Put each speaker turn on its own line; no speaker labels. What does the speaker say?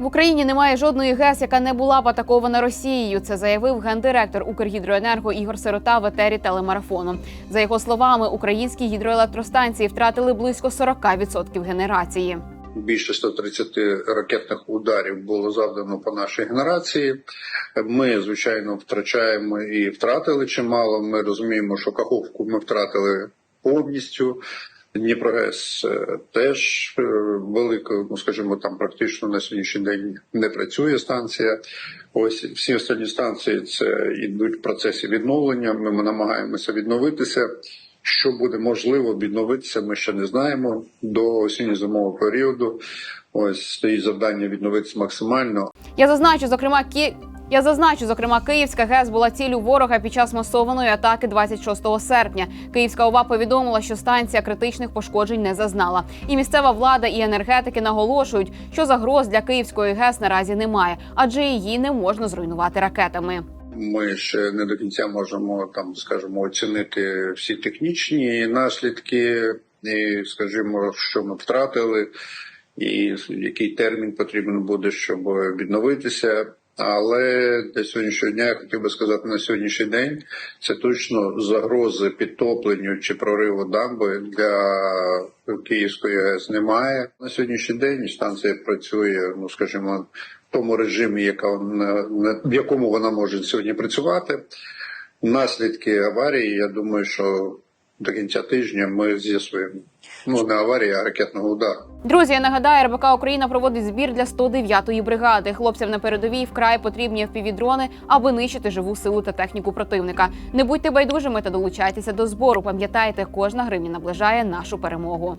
В Україні немає жодної ГЕС, яка не була б атакована Росією. Це заявив гендиректор Укргідроенерго Ігор Сирота в етері телемарафону. За його словами, українські гідроелектростанції втратили близько 40% генерації.
Більше 130 ракетних ударів було завдано по нашій генерації. Ми, звичайно, втрачаємо і втратили чимало. Ми розуміємо, що Каховку ми втратили повністю. Дніпрогес е, теж е, велика, ну скажімо, там практично на сьогоднішній день не працює станція. Ось всі останні станції це йдуть процесі відновлення. Ми намагаємося відновитися. Що буде можливо відновитися, ми ще не знаємо до осінньо-зимового періоду. Ось стоїть завдання відновитися максимально.
Я зазначу, зокрема, кі... Я зазначу, зокрема, Київська ГЕС була ціллю ворога під час масованої атаки 26 серпня. Київська ОВА повідомила, що станція критичних пошкоджень не зазнала. І місцева влада і енергетики наголошують, що загроз для Київської ГЕС наразі немає, адже її не можна зруйнувати ракетами.
Ми ще не до кінця можемо там, скажімо, оцінити всі технічні наслідки, і скажімо, що ми втратили, і який термін потрібен буде, щоб відновитися. Але до сьогоднішнього дня я хотів би сказати на сьогоднішній день це точно загрози підтопленню чи прориву дамби для Київської ГЕС немає. На сьогоднішній день станція працює, ну скажімо, в тому режимі, яка в якому вона може сьогодні працювати. Наслідки аварії, я думаю, що до кінця тижня ми з'ясуємо. Ну не аварії, а ракетного удару.
Друзі, я нагадаю, РБК Україна проводить збір для 109-ї бригади. Хлопцям на передовій вкрай потрібні впівдрони, аби нищити живу силу та техніку противника. Не будьте байдужими та долучайтеся до збору. Пам'ятайте, кожна гривня наближає нашу перемогу.